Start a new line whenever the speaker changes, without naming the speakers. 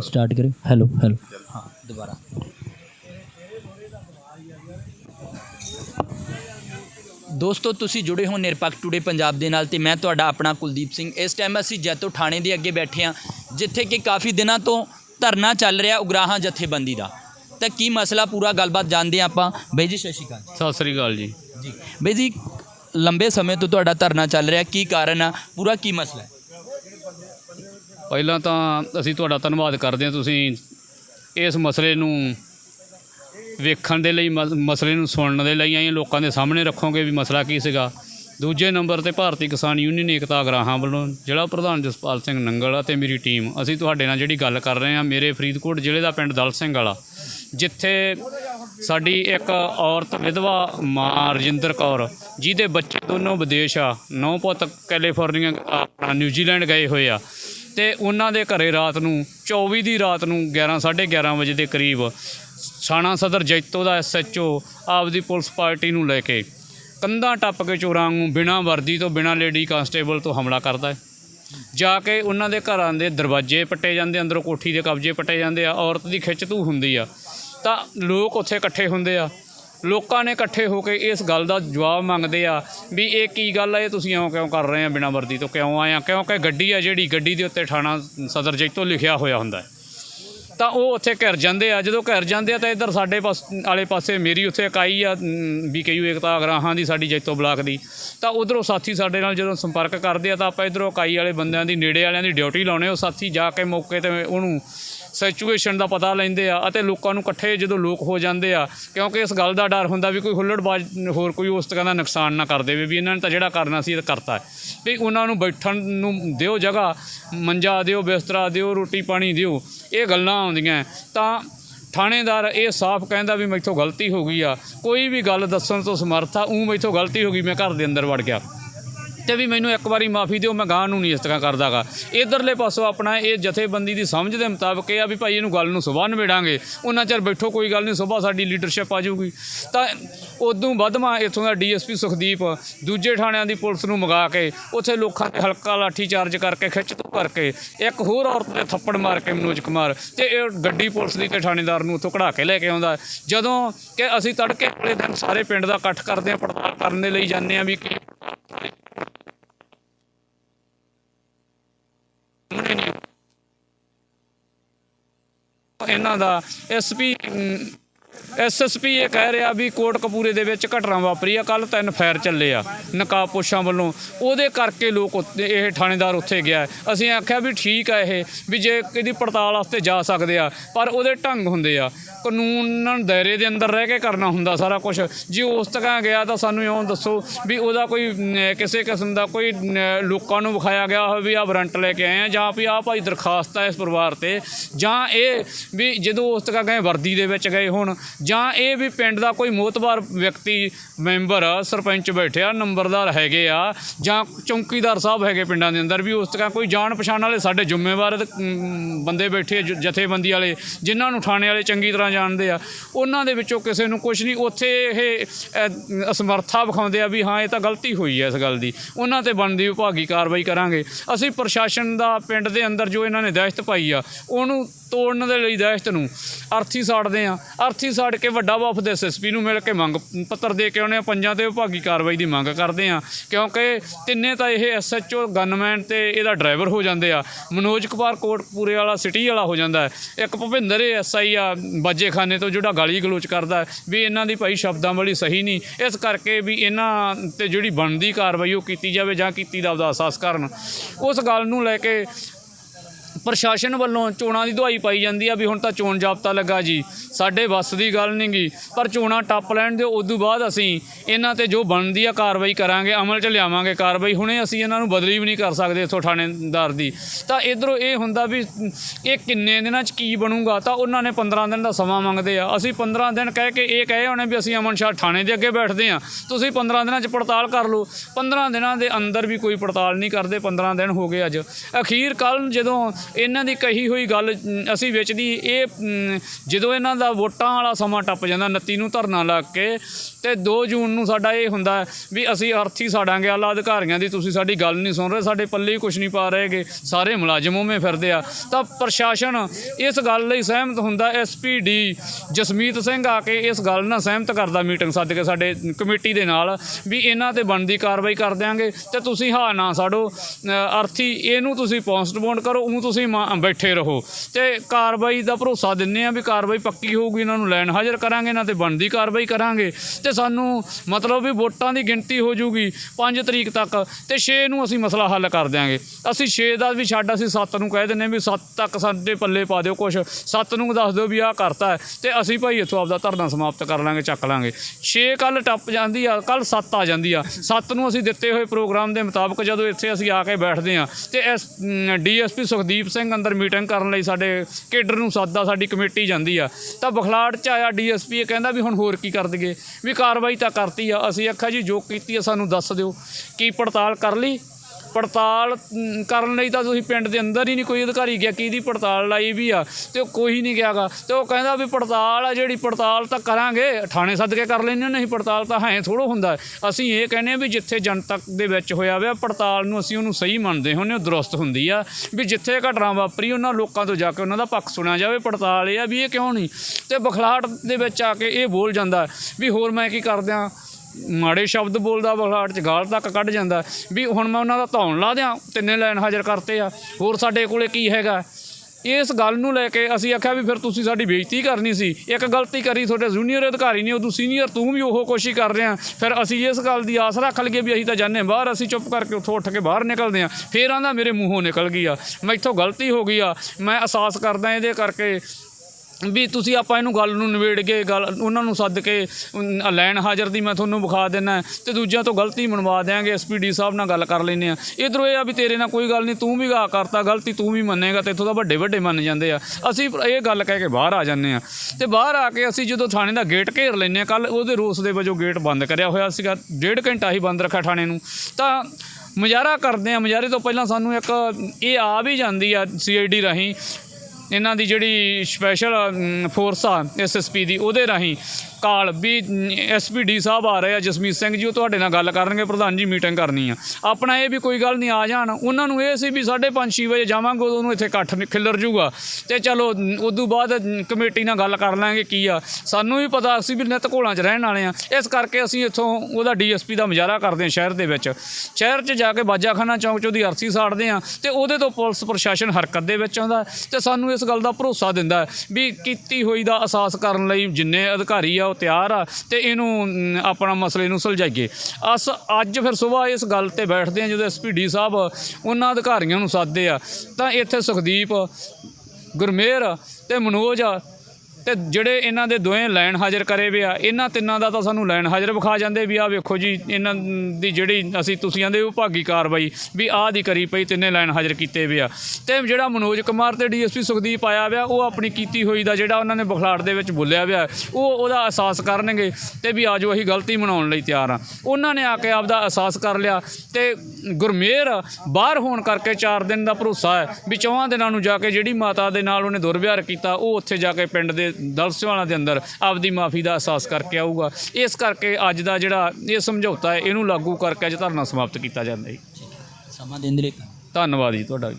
Start ਕਰੇ hello hello ਹਾਂ ਦੁਬਾਰਾ। ਦੋਸਤੋ ਤੁਸੀਂ ਜੁੜੇ ਹੋ ਨਿਰਪੱਖ ਟੂਡੇ ਪੰਜਾਬ ਦੇ ਨਾਲ ਤੇ ਮੈਂ ਤੁਹਾਡਾ ਆਪਣਾ ਕੁਲਦੀਪ ਸਿੰਘ। ਇਸ ਟਾਈਮ ਅਸੀਂ ਜੈਤੋ ਥਾਣੇ ਦੇ ਅੱਗੇ ਬੈਠੇ ਹਾਂ ਜਿੱਥੇ ਕਿ ਕਾਫੀ ਦਿਨਾਂ ਤੋਂ ਧਰਨਾ ਚੱਲ ਰਿਹਾ ਉਗਰਾਹਾਂ ਜਥੇਬੰਦੀ ਦਾ। ਤਾਂ ਕੀ ਮਸਲਾ ਪੂਰਾ ਗੱਲਬਾਤ ਜਾਣਦੇ ਹਾਂ ਆਪਾਂ? ਬਾਈ ਜੀ ਸਤਿ ਸ਼੍ਰੀ ਅਕਾਲ
ਸਤਿ ਸ੍ਰੀ ਅਕਾਲ ਜੀ।
ਜੀ। ਬਾਈ ਜੀ ਲੰਬੇ ਸਮੇਂ ਤੋਂ ਤੁਹਾਡਾ ਧਰਨਾ ਚੱਲ ਰਿਹਾ ਕੀ ਕਾਰਨ ਆ? ਪੂਰਾ ਕੀ ਮਸਲਾ ਹੈ?
ਪਹਿਲਾਂ ਤਾਂ ਅਸੀਂ ਤੁਹਾਡਾ ਧੰਨਵਾਦ ਕਰਦੇ ਹਾਂ ਤੁਸੀਂ ਇਸ ਮਸਲੇ ਨੂੰ ਵੇਖਣ ਦੇ ਲਈ, ਮਸ- ਮਸਲੇ ਨੂੰ ਸੁਣਨ ਦੇ ਲਈ ਆਏ ਲੋਕਾਂ ਦੇ ਸਾਹਮਣੇ ਰੱਖੋਗੇ ਵੀ ਮਸਲਾ ਕੀ ਸੀਗਾ। ਦੂਜੇ ਨੰਬਰ ਤੇ ਭਾਰਤੀ ਕਿਸਾਨ ਯੂਨੀਅਨ ਏਕਤਾ ਅਗਰਾਹਾਂ ਵੱਲੋਂ ਜ਼ਿਲ੍ਹਾ ਪ੍ਰਧਾਨ ਜਸਪਾਲ ਸਿੰਘ ਨੰਗਲ ਅਤੇ ਮੇਰੀ ਟੀਮ, ਅਸੀਂ ਤੁਹਾਡੇ ਨਾਲ ਜਿਹੜੀ ਗੱਲ ਕਰ ਰਹੇ ਹਾਂ, ਮੇਰੇ ਫਰੀਦਕੋਟ ਜ਼ਿਲ੍ਹੇ ਦਾ ਪਿੰਡ ਦਲ ਸਿੰਘ ਵਾਲਾ, ਜਿੱਥੇ ਸਾਡੀ ਇੱਕ ਔਰਤ ਵਿਧਵਾ ਮਾਂ ਰਜਿੰਦਰ ਕੌਰ, ਜਿਹਦੇ ਬੱਚੇ ਦੋਨੋਂ ਵਿਦੇਸ਼ ਆ, ਨੌ ਪੁੱਤ ਕੈਲੀਫੋਰਨੀਆ ਨਿਊਜ਼ੀਲੈਂਡ ਗਏ ਹੋਏ ਆ। ਤੇ ਉਹਨਾਂ ਦੇ ਘਰੇ ਰਾਤ ਨੂੰ 24 ਦੀ ਰਾਤ ਨੂੰ 11 11:30 ਵਜੇ ਦੇ ਕਰੀਬ ਥਾਣਾ ਸਦਰ ਜੈਤੋ ਦਾ ਐਸਐਚਓ ਆਪਦੀ ਪੁਲਿਸ ਪਾਰਟੀ ਨੂੰ ਲੈ ਕੇ ਕੰਧਾਂ ਟੱਪ ਕੇ ਚੋਰਾਂ ਨੂੰ ਬਿਨਾਂ ਵਰਦੀ ਤੋਂ, ਬਿਨਾਂ ਲੇਡੀ ਕਾਂਸਟੇਬਲ ਤੋਂ ਹਮਲਾ ਕਰਦਾ ਹੈ। ਜਾ ਕੇ ਉਹਨਾਂ ਦੇ ਘਰਾਂ ਦੇ ਦਰਵਾਜ਼ੇ ਪੱਟੇ ਜਾਂਦੇ, ਅੰਦਰੋਂ ਕੋਠੀ ਦੇ ਕਬਜ਼ੇ ਪੱਟੇ ਜਾਂਦੇ ਆ, ਔਰਤ ਦੀ ਖਿੱਚ ਧੂ ਹੁੰਦੀ ਆ। ਤਾਂ ਲੋਕ ਉੱਥੇ ਇਕੱਠੇ ਹੁੰਦੇ ਆ। ਲੋਕਾਂ ਨੇ ਇਕੱਠੇ ਹੋ ਕੇ ਇਸ ਗੱਲ ਦਾ ਜਵਾਬ ਮੰਗਦੇ ਆ ਵੀ ਇਹ ਕੀ ਗੱਲ ਆ, ਇਹ ਤੁਸੀਂ ਇਉਂ ਕਿਉਂ ਕਰ ਰਹੇ ਆ ਬਿਨਾਂ ਵਰਦੀ ਤੋਂ? ਕਿਉਂ ਆਏ ਆ? ਕਿਉਂਕਿ ਗੱਡੀ ਆ ਜਿਹੜੀ, ਗੱਡੀ ਦੇ ਉੱਤੇ ਥਾਣਾ ਸਦਰ ਜੈਤੋ ਲਿਖਿਆ ਹੋਇਆ ਹੁੰਦਾ ਹੈ। ਤਾਂ ਉਹ ਉੱਥੇ ਘਿਰ ਜਾਂਦੇ ਆ। ਜਦੋਂ ਘਿਰ ਜਾਂਦੇ ਆ ਤਾਂ ਇੱਧਰ ਸਾਡੇ ਪਾਸ ਵਾਲੇ ਪਾਸੇ ਮੇਰੀ ਉੱਥੇ ਇਕਾਈ ਆ ਬੀਕੇਯੂ ਏਕਤਾ ਅਗਰਾਹਾਂ ਦੀ ਸਾਡੀ ਜੈਤੋ ਬਲਾਕ ਦੀ। ਤਾਂ ਉਧਰੋਂ ਸਾਥੀ ਸਾਡੇ ਨਾਲ ਜਦੋਂ ਸੰਪਰਕ ਕਰਦੇ ਆ ਤਾਂ ਆਪਾਂ ਇਧਰੋਂ ਇਕਾਈ ਵਾਲੇ ਬੰਦਿਆਂ ਦੀ, ਨੇੜੇ ਵਾਲਿਆਂ ਦੀ ਡਿਊਟੀ ਲਾਉਣੇ ਉਹ ਸਾਥੀ ਜਾ ਕੇ ਮੌਕੇ ਤੇ ਉਹਨੂੰ ਸਿਚੁਏਸ਼ਨ ਦਾ ਪਤਾ ਲੈਂਦੇ ਆ ਅਤੇ ਲੋਕਾਂ ਨੂੰ ਇਕੱਠੇ ਜਦੋਂ ਲੋਕ ਹੋ ਜਾਂਦੇ ਆ, ਕਿਉਂਕਿ ਇਸ ਗੱਲ ਦਾ ਡਰ ਹੁੰਦਾ ਵੀ ਕੋਈ ਹੁੱਲੜਬਾਜ਼ ਹੋਰ ਕੋਈ ਉਸ ਤਰ੍ਹਾਂ ਦਾ ਨੁਕਸਾਨ ਨਾ ਕਰ ਦੇਵੇ, ਵੀ ਇਹਨਾਂ ਨੇ ਤਾਂ ਜਿਹੜਾ ਕਰਨਾ ਸੀ ਇਹ ਕਰਤਾ। ਵੀ ਉਹਨਾਂ ਨੂੰ ਬੈਠਣ ਨੂੰ ਦਿਓ ਜਗ੍ਹਾ, ਮੰਜਾ ਦਿਓ, ਬਿਸਤਰਾ ਦਿਓ, ਰੋਟੀ ਪਾਣੀ ਦਿਓ, ਇਹ ਗੱਲਾਂ ਆਉਂਦੀਆਂ। ਤਾਂ ਥਾਣੇਦਾਰ ਇਹ ਸਾਫ਼ ਕਹਿੰਦਾ ਵੀ ਮੈਥੋਂ ਗਲਤੀ ਹੋ ਗਈ ਆ, ਕੋਈ ਵੀ ਗੱਲ ਦੱਸਣ ਤੋਂ ਸਮਰਥ ਆ ਉਹ ਮੈਥੋਂ ਗਲਤੀ ਹੋ ਗਈ, ਮੈਂ ਘਰ ਦੇ ਅੰਦਰ ਵੜ ਗਿਆ। ਤੇ ਵੀ ਮੈਨੂੰ ਇੱਕ ਵਾਰੀ ਮਾਫੀ ਦਿਓ, ਮੈਂ ਗਾਂ ਨੂੰ ਨਹੀਂ ਇਸ ਤਰ੍ਹਾਂ ਕਰਦਾਗਾ। ਇਧਰਲੇ ਪਾਸੋਂ ਆਪਣਾ ਇਹ ਜਥੇਬੰਦੀ ਦੀ ਸਮਝ ਦੇ ਮੁਤਾਬਕ ਇਹ ਆ ਵੀ ਭਾਈ ਇਹਨੂੰ ਗੱਲ ਨੂੰ ਸੁਬਾਹ ਨਿਬੇੜਾਂਗੇ। ਉਹਨਾਂ ਚਿਰ ਬੈਠੋ, ਕੋਈ ਗੱਲ ਨਹੀਂ ਸੁਬਾਹ ਸਾਡੀ ਲੀਡਰਸ਼ਿਪ ਆ ਜਾਊਗੀ। ਤਾਂ ਉਦੋਂ ਵੱਧਵਾ ਇੱਥੋਂ ਦਾ ਡੀਐਸਪੀ ਸੁਖਦੀਪ ਦੂਜੇ ਥਾਣਿਆਂ ਦੀ ਪੁਲਿਸ ਨੂੰ ਮੰਗਾ ਕੇ, ਉੱਥੇ ਲੋਕਾਂ ਤੇ ਹਲਕਾ ਲਾਠੀ ਚਾਰਜ ਕਰਕੇ, ਖਿੱਚ ਧੂ ਕਰਕੇ, ਇੱਕ ਹੋਰ ਔਰਤ ਦੇ ਥੱਪੜ ਮਾਰ ਕੇ ਮਨੋਜ ਕੁਮਾਰ ਤੇ ਇਹ ਗੱਡੀ ਪੁਲਿਸ ਦੀ ਤੇ ਥਾਣੇਦਾਰ ਨੂੰ ਉੱਥੋਂ ਕਢਾ ਕੇ ਲੈ ਕੇ ਆਉਂਦਾ। ਜਦੋਂ ਕਿ ਅਸੀਂ ਤੜਕੇ ਵਾਲੇ ਦਿਨ ਸਾਰੇ ਪਿੰਡ ਦਾ ਇਕੱਠ ਕਰਦੇ ਹਾਂ, ਪੜਤਾਲ ਕਰਨ ਦੇ ਲਈ ਜਾਂਦੇ ਹਾਂ ਵੀ ਕੀ ਇਹਨਾਂ ਦਾ ਐਸਪੀ ਐਸਐਸਪੀ ਇਹ ਕਹਿ ਰਿਹਾ ਵੀ ਕੋਟ ਕਪੂਰੇ ਦੇ ਵਿੱਚ ਘਟਨਾ ਵਾਪਰੀ ਆ ਕੱਲ ਤਿੰਨ ਫਾਇਰ ਚੱਲੇ ਆ ਨਕਾਬਪੋਸ਼ਾਂ ਵੱਲੋਂ। ਉਹਦੇ ਕਰਕੇ ਲੋਕ ਉੱਤੇ- ਇਹ ਥਾਣੇਦਾਰ ਉੱਥੇ ਗਿਆ। ਅਸੀਂ ਆਖਿਆ ਵੀ ਠੀਕ ਆ ਇਹ ਵੀ ਜੇ ਇਹਦੀ ਪੜਤਾਲ ਵਾਸਤੇ ਜਾ ਸਕਦੇ ਆ ਪਰ ਉਹਦੇ ਢੰਗ ਹੁੰਦੇ ਆ। ਕਾਨੂੰਨ ਦਾਇਰੇ ਦੇ ਅੰਦਰ ਰਹਿ ਕੇ ਕਰਨਾ ਹੁੰਦਾ ਸਾਰਾ ਕੁਝ ਜੇ ਉਸ ਤੱਕ ਗਿਆ ਤਾਂ ਸਾਨੂੰ ਇਉਂ ਦੱਸੋ ਵੀ ਉਹਦਾ ਕੋਈ ਅਮ, ਕਿਸੇ ਕਿਸਮ ਦਾ ਕੋਈ ਅਮ, ਲੋਕਾਂ ਨੂੰ ਵਿਖਾਇਆ ਗਿਆ ਹੋਵੇ ਵੀ ਆ ਵਾਰੰਟ ਲੈ ਕੇ ਆਏ ਆ ਜਾਂ ਵੀ ਆ ਭਾਈ ਦਰਖਾਸਤ ਆ ਇਸ ਪਰਿਵਾਰ ਤੇ ਜਾਂ ਇਹ ਵੀ ਜਦੋਂ ਉਸ ਤੱਕ ਗਏ ਵਰਦੀ ਦੇ ਵਿੱਚ ਗਏ ਹੋਣ ਜਾਂ ਇਹ ਵੀ ਪਿੰਡ ਦਾ ਕੋਈ ਮੋਤਬਾਰ ਵਿਅਕਤੀ ਮੈਂਬਰ ਸਰਪੰਚ ਬੈਠਿਆ ਨੰਬਰਦਾਰ ਹੈਗੇ ਆ ਜਾਂ ਚੌਂਕੀਦਾਰ ਸਾਹਿਬ ਹੈਗੇ ਪਿੰਡਾਂ ਦੇ ਅੰਦਰ ਵੀ ਉਸ ਤਰ੍ਹਾਂ ਕੋਈ ਜਾਣ ਪਛਾਣ ਵਾਲੇ ਸਾਡੇ ਜ਼ਿੰਮੇਵਾਰ ਬੰਦੇ ਬੈਠੇ ਜ- ਜਥੇਬੰਦੀ ਵਾਲੇ ਜਿਨ੍ਹਾਂ ਨੂੰ ਥਾਣੇ ਵਾਲੇ ਚੰਗੀ ਤਰ੍ਹਾਂ ਜਾਣਦੇ ਆ ਉਹਨਾਂ ਦੇ ਵਿੱਚੋਂ ਕਿਸੇ ਨੂੰ ਕੁਝ ਨਹੀਂ ਉੱਥੇ ਇਹ ਅ, ਅਸਮਰਥਾ ਵਿਖਾਉਂਦੇ ਆ ਵੀ ਹਾਂ ਇਹ ਤਾਂ ਗਲਤੀ ਹੋਈ ਹੈ ਇਸ ਗੱਲ ਦੀ ਉਹਨਾਂ ਤੇ ਬਣਦੀ ਵਿਭਾਗੀ ਕਾਰਵਾਈ ਕਰਾਂਗੇ। ਅਸੀਂ ਪ੍ਰਸ਼ਾਸਨ ਦਾ ਪਿੰਡ ਦੇ ਅੰਦਰ ਜੋ ਇਹਨਾਂ ਨੇ ਦਹਿਸ਼ਤ ਪਾਈ ਆ ਉਹਨੂੰ ਤੋੜਨ ਦੇ ਲਈ ਦਹਿਸ਼ਤ ਨੂੰ ਅਰਥੀ ਸਾੜਦੇ ਆ ਅਰਥੀ ਸਾੜ ਕੇ ਵੱਡਾ ਵਫਦ ਐਸਐਸਪੀ ਨੂੰ ਮਿਲ ਕੇ ਮੰਗ ਪੱਤਰ ਦੇ ਕੇ ਆਉਂਦੇ ਆ ਪੰਜਾਂ ਤੇ ਵਿਭਾਗੀ ਕਾਰਵਾਈ ਦੀ ਮੰਗ ਕਰਦੇ ਆ ਕਿਉਂਕਿ ਤਿੰਨੇ ਤਾਂ ਇਹ ਐਸਐਚਓ ਗਨਮੈਨ ਤੇ ਇਹਦਾ ਡਰਾਈਵਰ ਹੋ ਜਾਂਦੇ ਆ। ਮਨੋਜ ਕੁਮਾਰ ਕੋਟਪੂਰੇ ਵਾਲਾ ਸਿਟੀ ਵਾਲਾ ਹੋ ਜਾਂਦਾ ਇੱਕ ਭੁਪਿੰਦਰ ਐਸਆਈ ਆ ਬਾਜੇਖਾਨੇ ਤੋਂ, ਜਿਹੜਾ ਗਾਲੀ ਗਲੋਚ ਕਰਦਾ ਵੀ ਇਹਨਾਂ ਦੀ ਭਾਈ ਸ਼ਬਦਾਂ ਵਾਲੀ ਸਹੀ ਨਹੀਂ। ਇਸ ਕਰਕੇ ਵੀ ਇਹਨਾਂ ਤੇ ਜਿਹੜੀ ਬਣਦੀ ਕਾਰਵਾਈ ਉਹ ਕੀਤੀ ਜਾਵੇ ਜਾਂ ਕੀਤੀ ਦਾ ਅਹਿਸਾਸ ਕਰਨ। ਉਸ ਗੱਲ ਨੂੰ ਲੈ ਕੇ ਪ੍ਰਸ਼ਾਸਨ ਵੱਲੋਂ ਚੋਣਾਂ ਦੀ ਦਵਾਈ ਪਾਈ ਜਾਂਦੀ ਆ ਵੀ ਹੁਣ ਤਾਂ ਚੋਣ ਜਾਬਤਾ ਲੱਗਾ ਜੀ। ਸਾਡੇ ਵੱਸ ਦੀ ਗੱਲ ਨਹੀਂ ਗੀ, ਪਰ ਚੋਣਾਂ ਟੱਪ ਲੈਣ ਦਿਓ ਉਦੋਂ ਬਾਅਦ ਅਸੀਂ ਇਹਨਾਂ ਤੇ ਜੋ ਬਣਦੀ ਆ ਕਾਰਵਾਈ ਕਰਾਂਗੇ, ਅਮਲ 'ਚ ਲਿਆਵਾਂਗੇ ਕਾਰਵਾਈ, ਹੁਣੇ ਅਸੀਂ ਇਹਨਾਂ ਨੂੰ ਬਦਲੀ ਵੀ ਨਹੀਂ ਕਰ ਸਕਦੇ ਇੱਥੋਂ ਥਾਣੇਦਾਰ ਦੀ। ਤਾਂ ਇਧਰੋਂ ਇਹ ਹੁੰਦਾ ਵੀ ਇਹ ਕਿੰਨੇ ਦਿਨਾਂ 'ਚ ਕੀ ਬਣੂਗਾ, ਤਾਂ ਉਹਨਾਂ ਨੇ 15 ਦਿਨ ਦਾ ਸਮਾਂ ਮੰਗਦੇ ਆ। ਅਸੀਂ 15 ਦਿਨ ਕਹਿ ਕੇ ਇਹ ਕਹੇ ਹੋਣੇ ਵੀ ਅਸੀਂ ਅਮਨ ਸ਼ਾਹ ਥਾਣੇ ਦੇ ਅੱਗੇ ਬੈਠਦੇ ਆ। ਤੁਸੀਂ 15 ਦਿਨਾਂ 'ਚ ਪੜਤਾਲ ਕਰ ਲਓ। 15 ਦਿਨਾਂ ਦੇ ਅੰਦਰ ਵੀ ਕੋਈ ਪੜਤਾਲ ਨਹੀਂ ਕਰਦੇ 15 ਦਿਨ ਹੋ ਗਏ ਅੱਜ। ਅਖੀਰ ਕੱਲ ਜਦੋਂ ਇਹਨਾਂ ਦੀ ਕਹੀ ਹੋਈ ਗੱਲ ਅਸੀਂ ਵੇਚਦੀ, ਇਹ ਜਦੋਂ ਇਹਨਾਂ ਦਾ ਵੋਟਾਂ ਵਾਲਾ ਸਮਾਂ ਟੱਪ ਜਾਂਦਾ 29 ਨੂੰ ਧਰਨਾ ਲੱਗ ਕੇ, ਤੇ 2 ਜੂਨ ਨੂੰ ਸਾਡਾ ਇਹ ਹੁੰਦਾ ਵੀ ਅਸੀਂ ਅਰਥੀ ਸਾੜਾਂਗੇ, ਆਲਾ ਅਧਿਕਾਰੀਆਂ ਦੀ ਤੁਸੀਂ ਸਾਡੀ ਗੱਲ ਨਹੀਂ ਸੁਣ ਰਹੇ, ਸਾਡੇ ਪੱਲੇ ਹੀ ਕੁਝ ਨਹੀਂ ਪਾ ਰਹੇਗੇ ਸਾਰੇ ਮੁਲਾਜ਼ਮ ਉਵੇਂ ਫਿਰਦੇ ਆ। ਤਾਂ ਪ੍ਰਸ਼ਾਸਨ ਇਸ ਗੱਲ ਲਈ ਸਹਿਮਤ ਹੁੰਦਾ ਐਸਪੀਡੀ ਜਸਮੀਤ ਸਿੰਘ ਆ ਕੇ ਇਸ ਗੱਲ ਨਾਲ ਸਹਿਮਤ ਕਰਦਾ ਮੀਟਿੰਗ ਸੱਦ ਕੇ ਸਾਡੇ ਕਮੇਟੀ ਦੇ ਨਾਲ, ਵੀ ਇਹਨਾਂ ਤੇ ਬਣਦੀ ਕਾਰਵਾਈ ਕਰ ਦਿਆਂਗੇ, ਤੇ ਤੁਸੀਂ ਹਾਂ ਨਾ ਸਾਡੋ ਅਰਥੀ ਇਹਨੂੰ ਤੁਸੀਂ ਪੋਸਟਪੋਨ ਕਰੋ ਉਹ ਤੁਸੀਂ ਮਾ- ਬੈਠੇ ਰਹੋ। ਤੇ ਕਾਰਵਾਈ ਦਾ ਭਰੋਸਾ ਦਿੰਨੇ ਆ ਵੀ ਕਾਰਵਾਈ ਪੱਕੀ ਹੋਊਗੀ ਇਹਨਾਂ ਨੂੰ ਲੈਣ। ਹਾਜ਼ਰ ਕਰਾਂਗੇ ਇਹਨਾਂ ਤੇ, ਬਣਦੀ ਕਾਰਵਾਈ ਕਰਾਂਗੇ। ਤੇ ਸਾਨੂੰ ਮਤਲਬ ਵੀ ਵੋਟਾਂ ਦੀ ਗਿਣਤੀ ਹੋ ਜੂਗੀ 5 ਤਰੀਕ ਤੱਕ। ਤੇ 6 ਨੂੰ ਅਸੀਂ ਮਸਲਾ ਹੱਲ ਕਰ ਦਿਆਂਗੇ। ਅਸੀਂ 6 ਦਾ ਵੀ ਛੱਡ, ਅਸੀਂ 7 ਨੂੰ ਕਹਿ ਦਿੰਨੇ ਵੀ 7 ਤੱਕ ਸਾਡੇ ਪੱਲੇ ਪਾ ਦਿਓ ਕੁਛ। 7 ਨੂੰ ਦੱਸ ਦਿਓ ਵੀ ਆਹ ਕਰਤਾ ਹੈ। ਤੇ ਅਸੀਂ ਭਾਈ ਇੱਥੋਂ ਆਪਦਾ ਧਰਨਾ ਸਮਾਪਤ ਕਰ ਲਾਂਗੇ, ਚੱਕ ਲਾਂਗੇ। 6 ਕੱਲ ਟੱਪ ਜਾਂਦੀ ਆ ਕੱਲ 7 ਆ ਜਾਂਦੀ ਆ। 7 ਨੂੰ ਅਸੀਂ ਦਿੱਤੇ ਹੋਏ ਪ੍ਰੋਗਰਾਮ ਦੇ ਮੁਤਾਬਕ ਜਦੋਂ ਇੱਥੇ ਅਸੀਂ ਆ ਕੇ ਬੈਠਦੇ ਆ, ਤੇ ਐਸ ਡੀਐਸਪੀ ਸੁਖਦੀਪ ਸਿੰਘ ਅੰਦਰ ਮੀਟਿੰਗ ਕਰਨ ਲਈ ਸਾਡੇ ਕੇਡਰ ਨੂੰ ਸੱਦਾ ਸਾਡੀ ਕਮੇਟੀ ਜਾਂਦੀ ਆ। ਤਾਂ ਬਖਲਾੜ ਚ ਆਇਆ ਡੀਐਸਪੀ, ਇਹ ਕਹਿੰਦਾ ਵੀ ਹੁਣ ਹੋਰ ਕੀ ਕਰ ਦਈਏ? ਵੀ ਕਾਰਵਾਈ ਤਾਂ ਕਰਤੀ ਆ, ਅਸੀਂ ਆਖਿਆ ਜੀ ਜੋ ਕੀਤੀ ਆ ਸਾਨੂੰ ਦੱਸ ਦਿਓ। ਕੀ ਪੜਤਾਲ ਕਰ ਲਈ? ਪੜਤਾਲ ਕਰਨ ਲਈ ਤਾਂ ਤੁਸੀਂ ਪਿੰਡ ਦੇ ਅੰਦਰ ਹੀ ਨਹੀਂ ਕੋਈ ਅਧਿਕਾਰੀ ਗਿਆ, ਕਿਹਦੀ ਪੜਤਾਲ ਲਾਈ ਵੀ ਆ, ਤੇ ਉਹ ਕੋਈ ਨਹੀਂ ਗਿਆਗਾ। ਤੇ ਉਹ ਕਹਿੰਦਾ ਵੀ ਪੜਤਾਲ ਆ, ਜਿਹੜੀ ਪੜਤਾਲ ਤਾਂ ਕਰਾਂਗੇ, ਥਾਣੇ ਸੱਦ ਕੇ ਕਰ ਲੈਣੇ ਨਹੀਂ ਪੜਤਾਲ ਤਾਂ ਹੈ ਥੋੜੋ ਹੁੰਦਾ। ਅਸੀਂ ਇਹ ਕਹਿੰਦੇ ਆ ਵੀ ਜਿੱਥੇ ਜਨਤਕ ਦੇ ਵਿੱਚ ਹੋਇਆ ਹੋਇਆ ਪੜਤਾਲ ਨੂੰ ਅਸੀਂ ਉਹਨੂੰ ਸਹੀ ਮੰਨਦੇ ਹੁੰਦੇ ਉਹ ਦਰੁਸਤ ਹੁੰਦੀ ਆ। ਵੀ ਜਿੱਥੇ ਘਟਨਾ ਵਾਪਰੀ, ਉਹਨਾਂ ਲੋਕਾਂ ਤੋਂ ਜਾ ਕੇ ਉਹਨਾਂ ਦਾ ਪੱਖ ਸੁਣਿਆ ਜਾਵੇ, ਪੜਤਾਲ ਇਹ ਆ ਵੀ ਇਹ ਕਿਉਂ ਨਹੀਂ? ਤੇ ਬਖਲਾਟ ਦੇ ਵਿੱਚ ਆ ਕੇ ਇਹ ਬੋਲ ਜਾਂਦਾ, ਵੀ ਹੋਰ ਮੈਂ ਕੀ ਕਰਦਿਆਂ ਮਾੜੇ ਸ਼ਬਦ ਬੋਲਦਾ ਬਖਲਾਟ ਚ ਗਾਲ ਤੱਕ ਕੱਢ ਜਾਂਦਾ। ਵੀ ਹੁਣ ਮੈਂ ਉਹਨਾਂ ਦਾ ਧੌਣ ਲਾ ਦਿਆਂ, ਤਿੰਨੇ ਲਾਈਨ ਹਾਜ਼ਰ ਕਰਤੇ ਆ। ਹੋਰ ਸਾਡੇ ਕੋਲੇ ਕੀ ਹੈਗਾ? ਇਸ ਗੱਲ ਨੂੰ ਲੈ ਕੇ ਅਸੀਂ ਆਖਿਆ ਵੀ ਫਿਰ ਤੁਸੀਂ ਸਾਡੀ ਬੇਇੱਜ਼ਤੀ ਕਰਨੀ ਸੀ। ਇੱਕ ਗਲਤੀ ਕਰੀ, ਤੁਹਾਡੇ ਜੂਨੀਅਰ ਅਧਿਕਾਰੀ ਨੇ, ਉਦੋਂ ਸੀਨੀਅਰ ਤੂੰ ਵੀ ਉਹ ਕੋਸ਼ਿਸ਼ ਕਰ ਰਿਹਾ। ਫਿਰ ਅਸੀਂ ਇਸ ਗੱਲ ਦੀ ਆਸ ਰੱਖ ਲਈਏ ਵੀ ਅਸੀਂ ਤਾਂ ਜਾਣੇ ਬਾਹਰ, ਅਸੀਂ ਚੁੱਪ ਕਰਕੇ ਉੱਥੋਂ ਉੱਠ ਕੇ ਬਾਹਰ ਨਿਕਲਦੇ ਆ ਫਿਰ ਆਂਦਾ ਮੇਰੇ ਮੂੰਹੋਂ ਨਿਕਲ ਗਈ ਆ। ਮੈਥੋਂ ਗਲਤੀ ਹੋ ਗਈ ਆ। ਮੈਂ ਅਹਿਸਾਸ ਕਰਦਾ ਇਹਦੇ ਕਰਕੇ ਵੀ ਤੁਸੀਂ ਆਪਾਂ ਇਹਨੂੰ ਗੱਲ ਨੂੰ ਨਿਬੇੜ ਕੇ ਗੱਲ ਉਹਨਾਂ ਨੂੰ ਸੱਦ ਕੇ ਲੈਣ ਹਾਜ਼ਰ ਦੀ ਮੈਂ ਤੁਹਾਨੂੰ ਵਿਖਾ ਦੇਣਾ ਤੇ ਦੂਜਿਆਂ ਤੋਂ ਗਲਤੀ ਮਨਵਾ ਦਿਆਂਗੇ ਐਸਪੀਡੀ ਸਾਹਿਬ ਨਾਲ ਗੱਲ ਕਰ ਲੈਨੇ ਆ ਇਧਰੋਂ ਇਹ ਆ ਵੀ ਤੇਰੇ ਨਾਲ ਕੋਈ ਗੱਲ ਨਹੀਂ, ਤੂੰ ਵੀ ਗਾ ਕਰਤਾ ਗਲਤੀ, ਤੂੰ ਵੀ ਮੰਨੇਗਾ ਤੇ ਇੱਥੋਂ ਦਾ ਵੱਡੇ ਵੱਡੇ ਮੰਨ ਜਾਂਦੇ ਆ। ਅਸੀਂ ਇਹ ਗੱਲ ਕਹਿ ਕੇ ਬਾਹਰ ਆ ਜਾਂਦੇ ਆ ਤੇ ਬਾਹਰ ਆ ਕੇ ਅਸੀਂ ਜਦੋਂ ਥਾਣੇ ਦਾ ਗੇਟ ਘੇਰ ਲੈਨੇ ਆ ਕੱਲ ਉਹਦੇ ਰੋਸ ਦੇ ਵਜੋਂ ਗੇਟ ਬੰਦ ਕਰਿਆ ਹੋਇਆ ਸੀਗਾ। ਡੇਢ ਘੰਟਾ ਹੀ ਬੰਦ ਰੱਖਿਆ ਥਾਣੇ ਨੂੰ। ਤਾਂ ਮੁਜ਼ਾਹਰਾ ਕਰਦੇ ਆ ਮੁਜ਼ਾਹਰੇ ਤੋਂ ਪਹਿਲਾਂ ਸਾਨੂੰ ਇੱਕ ਇਹ ਆ ਵੀ ਜਾਂਦੀ ਆ ਸੀਆਈਡੀ ਰਾਹੀਂ ਇਹਨਾਂ ਦੀ ਜਿਹੜੀ ਸਪੈਸ਼ਲ ਫੋਰਸ ਆ ਐਸਐਸਪੀ ਦੀ ਉਹਦੇ ਰਾਹੀਂ ਕਾਲ ਵੀ ਐਸਪੀਡੀ ਸਾਹਿਬ ਆ ਰਹੇ ਆ, ਜਸਮੀਤ ਸਿੰਘ ਜੀ, ਉਹ ਤੁਹਾਡੇ ਨਾਲ ਗੱਲ ਕਰਨਗੇ, ਪ੍ਰਧਾਨ ਜੀ ਮੀਟਿੰਗ ਕਰਨੀ ਆ। ਆਪਣਾ ਇਹ ਵੀ ਕੋਈ ਗੱਲ ਨਹੀਂ, ਆ ਜਾਣ। ਉਹਨਾਂ ਨੂੰ ਇਹ ਸੀ ਵੀ 5:30 6 ਵਜੇ ਜਾਵਾਂਗੇ ਉਹਨੂੰ ਇੱਥੇ ਇਕੱਠ ਨੀ- ਖਿੱਲਰ ਜੂਗਾ। ਤੇ ਚਲੋ, ਉਦੋਂ ਬਾਅਦ ਕਮੇਟੀ ਨਾਲ ਗੱਲ ਕਰ ਲਾਂਗੇ ਕੀ ਆ। ਸਾਨੂੰ ਵੀ ਪਤਾ, ਅਸੀਂ ਵੀ ਨਿਤ ਘੋਲਾਂ 'ਚ ਰਹਿਣ ਵਾਲੇ ਆ। ਇਸ ਕਰਕੇ ਅਸੀਂ ਇੱਥੋਂ ਉਹਦਾ ਡੀਐਸਪੀ ਦਾ ਮੁਜ਼ਾਹਰਾ ਕਰਦੇ ਹਾਂ ਸ਼ਹਿਰ ਦੇ ਵਿੱਚ। ਸ਼ਹਿਰ 'ਚ ਜਾ ਕੇ ਬਾਜਾਖਾਨਾ ਚੌਂਕ 'ਚ ਉਹਦੀ ਅਰਸੀ ਸਾੜਦੇ ਆ ਤੇ ਉਹਦੇ ਤੋਂ ਪੁਲਿਸ ਪ੍ਰਸ਼ਾਸਨ ਹਰਕਤ ਦੇ ਵਿੱਚ ਆਉਂਦਾ ਹੈ ਤੇ ਸਾਨੂੰ ਇਸ ਗੱਲ ਦਾ ਭਰੋਸਾ ਦਿੰਦਾ ਵੀ ਕੀਤੀ ਹੋਈ ਦਾ ਅਹਿਸਾਸ ਕਰਨ ਲਈ ਜਿੰਨੇ ਅਧਿਕਾਰੀ ਆ ਉਹ ਤਿਆਰ ਆ ਤੇ ਇਹਨੂੰ ਆਪਣਾ ਮਸਲੇ ਨੂੰ ਸੁਲਝਾਈਏ। ਅਸ, ਅੱਜ ਫਿਰ ਸਵੇਰ ਇਸ ਗੱਲ ਤੇ ਬੈਠਦੇ ਆ, ਜਦੋਂ ਐਸਪੀਡੀ ਸਾਹਿਬ ਉਹਨਾਂ ਅਧਿਕਾਰੀਆਂ ਨੂੰ ਸਾਧਦੇ ਆ, ਤਾਂ ਇੱਥੇ ਸੁਖਦੀਪ ਗੁਰਮੇਰ ਤੇ ਮਨੋਜ ਤੇ ਜਿਹੜੇ ਇਹਨਾਂ ਦੇ ਦੋਵੇਂ ਲਾਈਨ ਹਾਜ਼ਰ ਕਰੇ ਵੇ ਆ, ਇਹਨਾਂ ਤਿੰਨਾਂ ਦਾ ਤਾਂ ਸਾਨੂੰ ਲਾਈਨ ਹਾਜ਼ਰ ਵਿਖਾ ਜਾਂਦੇ ਵੀ ਆ ਵੇਖੋ ਜੀ, ਇਹਨਾਂ ਦੀ ਜਿਹੜੀ ਅਸੀਂ ਤੁਸੀਂ ਆਂਦੇ ਵਿਭਾਗੀ ਕਾਰਵਾਈ ਵੀ ਆਹ ਦੀ ਕਰੀ ਪਈ, ਤਿੰਨੇ ਲਾਈਨ ਹਾਜ਼ਰ ਕੀਤੇ ਵੇ ਆ। ਤੇ ਜਿਹੜਾ ਮਨੋਜ ਕੁਮਾਰ ਤੇ ਡੀਐਸਪੀ ਸੁਖਦੀਪ ਆਇਆ ਵਿਆ ਉਹ ਆਪਣੀ ਕੀਤੀ ਹੋਈ ਦਾ ਜਿਹੜਾ ਉਹਨਾਂ ਨੇ ਬਖਲਾੜ ਦੇ ਵਿੱਚ ਬੋਲਿਆ ਵਿਆ ਉਹ ਉਹਦਾ ਅਹਿਸਾਸ ਕਰਨਗੇ ਤੇ ਵੀ ਆਜੋ ਅਸੀਂ ਗਲਤੀ ਮਨਾਉਣ ਲਈ ਤਿਆਰ ਆ। ਉਹਨਾਂ ਨੇ ਆ ਕੇ ਆਪਦਾ ਅਹਿਸਾਸ ਕਰ ਲਿਆ ਤੇ ਗੁਰਮੇਰ ਬਾਹਰ ਹੋਣ ਕਰਕੇ 4 ਦਿਨ ਦਾ ਭਰੋਸਾ ਹੈ ਵੀ ਚੌਹਾਂ ਦਿਨਾਂ ਨੂੰ ਜਾ ਕੇ ਜਿਹੜੀ ਮਾਤਾ ਦੇ ਨਾਲ ਉਹਨੇ ਦੁਰਵਿਹਾਰ ਕੀਤਾ, ਉਹ ਉੱਥੇ ਜਾ ਕੇ ਪਿੰਡ ਦੇ ਦਲਸਿਆਣਾ ਦੇ ਅੰਦਰ ਆਪਦੀ ਮਾਫੀ ਦਾ ਅਹਿਸਾਸ ਕਰਕੇ ਆਊਗਾ। ਇਸ ਕਰਕੇ ਅੱਜ ਦਾ ਜਿਹੜਾ ਇਹ ਸਮਝੌਤਾ ਹੈ ਇਹਨੂੰ ਲਾਗੂ ਕਰਕੇ ਅੱਜ ਧਰਨਾ ਸਮਾਪਤ ਕੀਤਾ ਜਾਂਦਾ ਹੈ।
ਸਮਾਂ ਦੇਣ ਦੇ ਲਈ
ਧੰਨਵਾਦ ਜੀ ਤੁਹਾਡਾ ਵੀ।